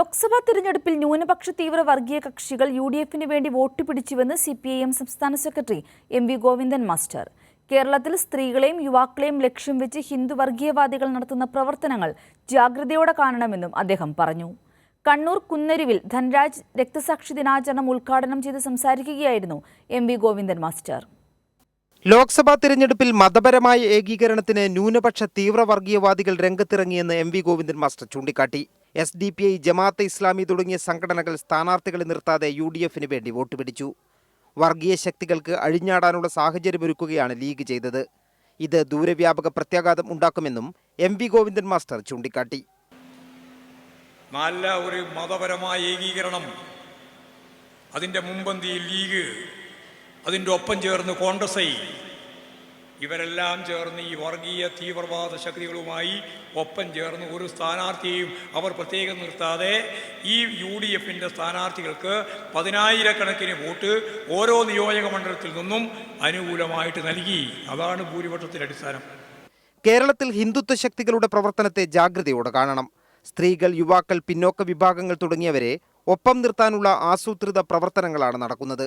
ലോക്സഭാ തിരഞ്ഞെടുപ്പിൽ ന്യൂനപക്ഷ തീവ്ര വർഗീയ കക്ഷികൾ യു ഡി എഫിന് വേണ്ടി വോട്ട് പിടിച്ചുവെന്ന് സി പി ഐ എം സംസ്ഥാന secretary M V Govindan master. കേരളത്തിൽ സ്ത്രീകളെയും യുവാക്കളെയും ലക്ഷ്യം വെച്ച് ഹിന്ദു വർഗീയവാദികൾ നടത്തുന്ന പ്രവർത്തനങ്ങൾ ജാഗ്രതയോടെ കാണണമെന്നും അദ്ദേഹം പറഞ്ഞു. കണ്ണൂർ കുന്നരുവിൽ ധനരാജ് രക്തസാക്ഷി ദിനാചരണം ഉദ്ഘാടനം ചെയ്ത് സംസാരിക്കുകയായിരുന്നു M V Govindan master. Lok Sabha തിരഞ്ഞെടുപ്പിൽ മതപരമായ ഏകീകരണത്തിന് ന്യൂനപക്ഷ തീവ്രവർഗീയവാദികൾ രംഗത്തിറങ്ങിയെന്ന് എം വി ഗോവിന്ദൻ മാസ്റ്റർ ചൂണ്ടിക്കാട്ടി. S D P I Jamaat-e Islami തുടങ്ങിയ സംഘടനകൾ സ്ഥാനാർത്ഥികളെ നിർത്താതെ യു ഡി എഫിന് വേണ്ടി വോട്ട് പിടിച്ചു. വർഗീയ ശക്തികൾക്ക് അഴിഞ്ഞാടാനുള്ള സാഹചര്യമൊരുക്കുകയാണ് ലീഗ് ചെയ്തത്. ഇത് ദൂരവ്യാപക പ്രത്യാഘാതം ഉണ്ടാക്കുമെന്നും എം വി ഗോവിന്ദൻ മാസ്റ്റർ ചൂണ്ടിക്കാട്ടി. നല്ല ഒരു മതപരമായ ഏകീകരണം. അതിന്റെ മുമ്പന്തിയിൽ ലീഗ് അതിന്റെ ഒപ്പം ചേർന്ന് കോൺഗ്രസ് ഇവരെല്ലാം ചേർന്ന് ഈ വർഗീയ തീവ്രവാദ ശക്തികളുമായി ഒപ്പം ചേർന്ന് ഒരു സ്ഥാനാർത്ഥിയെയും അവർ പ്രത്യേകം നിർത്താതെ ഈ യു ഡി എഫിന്റെ സ്ഥാനാർത്ഥികൾക്ക് പതിനായിരക്കണക്കിന് വോട്ട് ഓരോ നിയോജക മണ്ഡലത്തിൽ നിന്നും അനുകൂലമായിട്ട് നൽകി. അതാണ് ഭൂരിപക്ഷത്തിന്റെ അടിസ്ഥാനം. കേരളത്തിൽ ഹിന്ദുത്വ ശക്തികളുടെ പ്രവർത്തനത്തെ ജാഗ്രതയോടെ കാണണം. സ്ത്രീകൾ യുവാക്കൾ പിന്നോക്ക വിഭാഗങ്ങൾ തുടങ്ങിയവരെ ഒപ്പം നിർത്താനുള്ള ആസൂത്രിത പ്രവർത്തനങ്ങളാണ് നടക്കുന്നത്.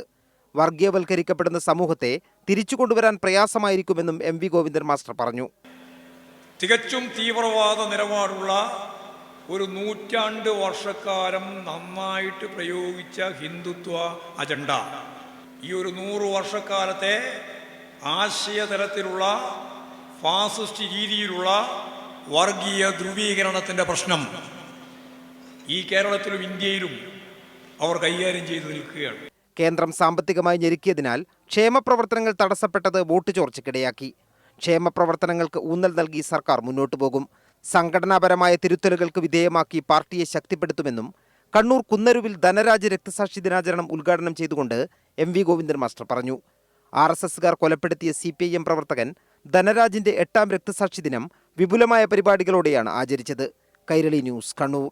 വർഗീയവൽക്കരിക്കപ്പെടുന്ന സമൂഹത്തെ തിരിച്ചു കൊണ്ടുവരാൻ പ്രയാസമായിരിക്കുമെന്നും എം വി ഗോവിന്ദൻ മാസ്റ്റർ പറഞ്ഞു. തികച്ചും തീവ്രവാദ നിലപാടുള്ള ഒരു നൂറ്റാണ്ട് വർഷക്കാലം നന്നായിട്ട് പ്രയോഗിച്ച ഹിന്ദുത്വ അജണ്ട. ഈ ഒരു നൂറ് വർഷക്കാലത്തെ ആശയതലത്തിലുള്ള ഫാസിസ്റ്റ് രീതിയിലുള്ള വർഗീയ ധ്രുവീകരണത്തിന്റെ പ്രശ്നം ഈ കേരളത്തിലും ഇന്ത്യയിലും അവർ കൈകാര്യം ചെയ്തു നിൽക്കുകയാണ്. കേന്ദ്രം സാമ്പത്തികമായി ഞെരുക്കിയതിനാൽ ക്ഷേമപ്രവർത്തനങ്ങൾ തടസ്സപ്പെട്ടത് വോട്ട് ചോർച്ചയ്ക്കിടയാക്കി. ക്ഷേമപ്രവർത്തനങ്ങൾക്ക് ഊന്നൽ നൽകി സർക്കാർ മുന്നോട്ടു പോകും. സംഘടനാപരമായ തിരുത്തലുകൾക്ക് വിധേയമാക്കി പാർട്ടിയെ ശക്തിപ്പെടുത്തുമെന്നും കണ്ണൂർ കുന്നരുവിൽ ധനരാജ് രക്തസാക്ഷി ദിനാചരണം ഉദ്ഘാടനം ചെയ്തുകൊണ്ട് എം വി ഗോവിന്ദൻ മാസ്റ്റർ പറഞ്ഞു. ആർ എസ് എസുകാർ കൊലപ്പെടുത്തിയ സി പി ഐ എം പ്രവർത്തകൻ ധനരാജിന്റെ എട്ടാം രക്തസാക്ഷി ദിനം വിപുലമായ പരിപാടികളോടെയാണ് ആചരിച്ചത്. കൈരളി ന്യൂസ് കണ്ണൂർ.